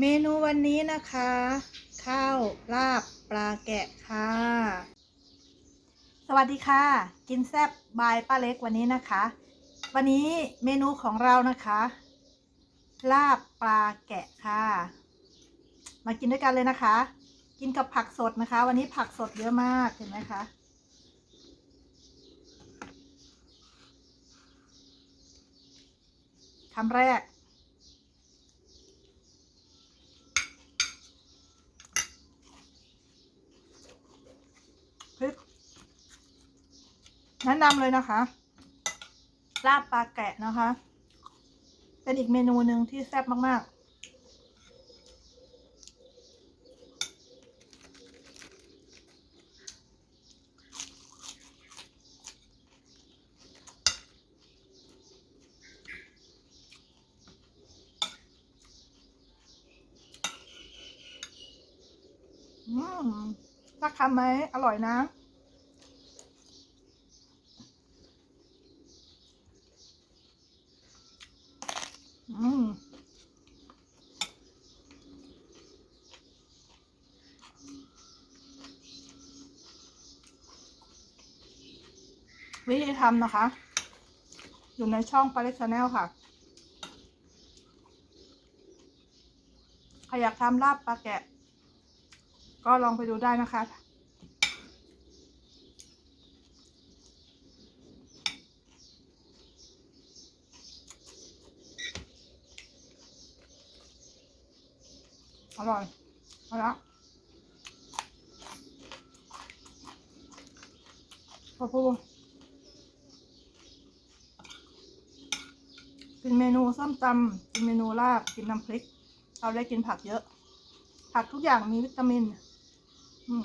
เมนูวันนี้นะคะ ข้าวลาบปลาแกะค่ะ สวัสดีค่ะ กินแซบบายป้าเล็กวันนี้นะคะ วันนี้เมนูของเรานะคะ ลาบปลาแกะค่ะ มากินด้วยกันเลยนะคะ กินกับผักสดนะคะ วันนี้ผักสดเยอะมากเห็นไหมคะคำแรก พริก แนะนำเลยนะคะ ลาบปลาแกะนะคะ เป็นอีกเมนูหนึ่งที่แซ่บมากๆ อืมถ้าคำไหมอร่อยนะ วิธีทำนะคะ อยู่ในช่องปาริชแนลค่ะใครอยากทำลาบปลาแกะ ก็ลองไปดูได้นะคะ อร่อยเอาละพอพูกินเมนูส้มตำกินเมนูลาบกินน้ำพริก เราได้กินผักเยอะ ผักทุกอย่างมีวิตามิน อืม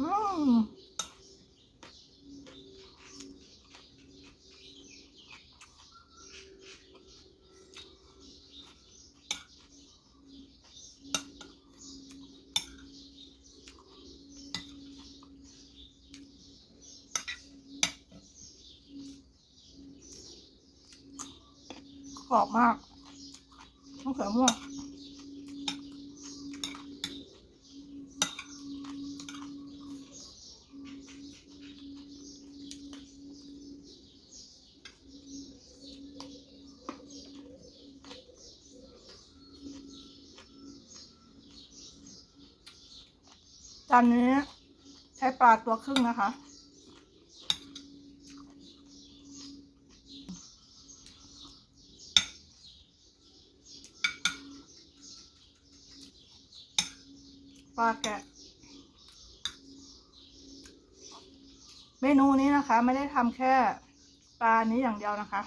อืม กรอบมากมะเขือม่วงจานนี้ใช้ปลาตัวครึ่งนะคะ ปลาแกะ เมนูนี้นะคะ ไม่ได้ทำแค่ปลานี้อย่างเดียวนะคะ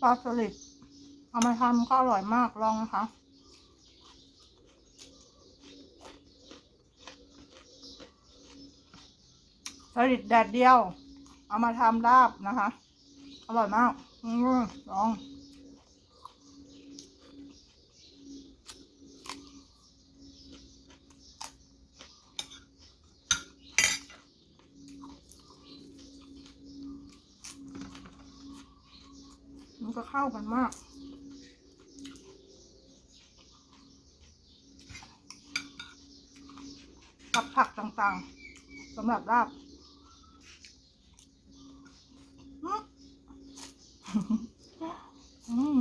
ปลาสลิดเอามาทำก็อร่อยมากลองนะคะสลิดแดดเดียว เอามาทำลาบนะคะ อร่อยมาก อืมลอง มันก็เข้ากันมาก กับผักต่างๆสำหรับลาบอืมอืม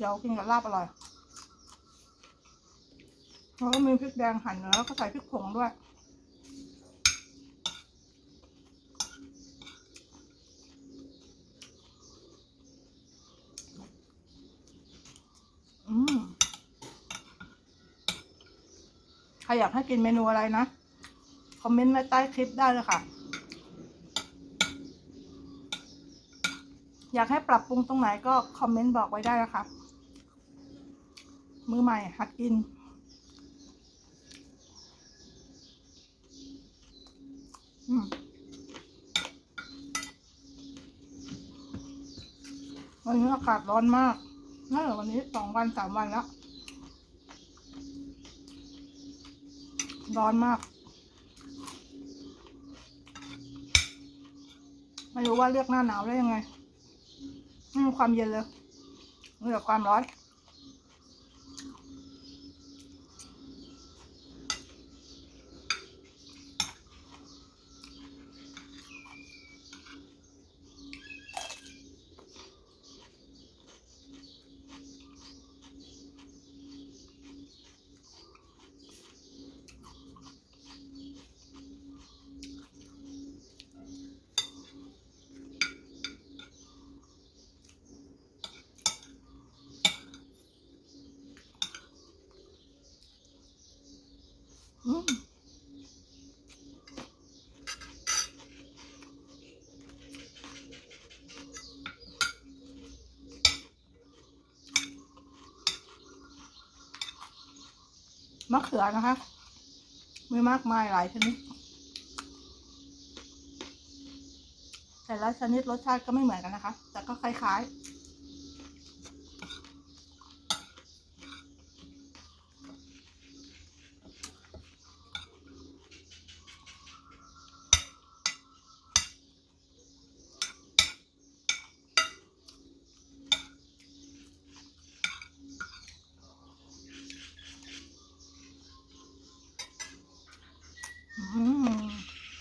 เขียวกินกับลาบอร่อยเล้ก็มีพริกแดงหั่นแล้วก็ใส่พริกผงด้วยใครอยากให้กินเมนูอะไรนะ คอมเมนต์ไว้ใต้คลิปได้เลยค่ะ อยากให้ปรับปรุงตรงไหนก็คอมเมนต์บอกไว้ได้นะคะ มือใหม่หัดกิน อืมวันนี้อากาศร้อนมากน่าจะวันนี้สองวันสามวันแล้ว ร้อนมาก ไม่รู้ว่าเลือกหน้าหนาวได้ยังไงไม่มีความเย็นเลยมีแต่ความร้อน มะเขือนะคะมีมากมายหลายชนิด แต่ละชนิดรสชาติก็ไม่เหมือนกันนะคะ แต่ก็คล้ายๆ อืม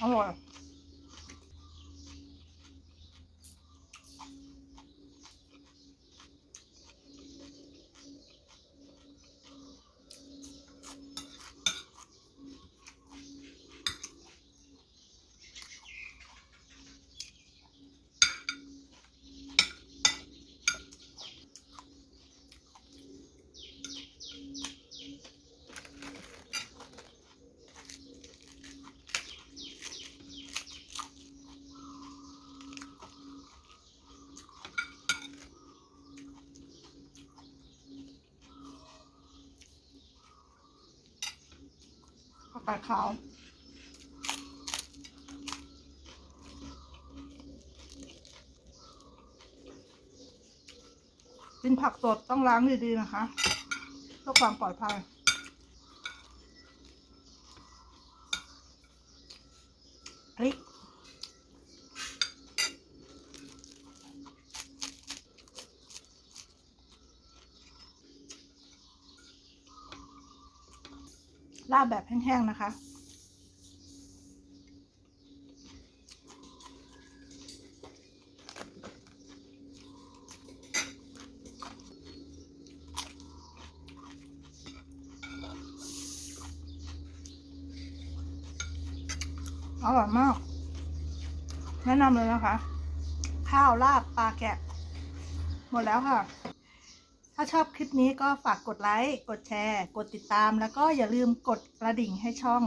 อร่อย ผักกาขาวกินผักสดต้องล้างดีๆนะคะเพื่อความปลอดภัยพริก ลาบแบบแห้งๆนะคะ อร่อยมาก แนะนำเลยนะคะ ข้าว ลาบปลาแกะ หมดแล้วค่ะ ถ้าชอบคลิปนี้ก็ฝากกดไลค์ กดแชร์ กดติดตาม แล้วก็อย่าลืมกดกระดิ่งให้ช่อง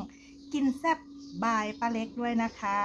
กินแซบบายป้าเล็กด้วยนะคะ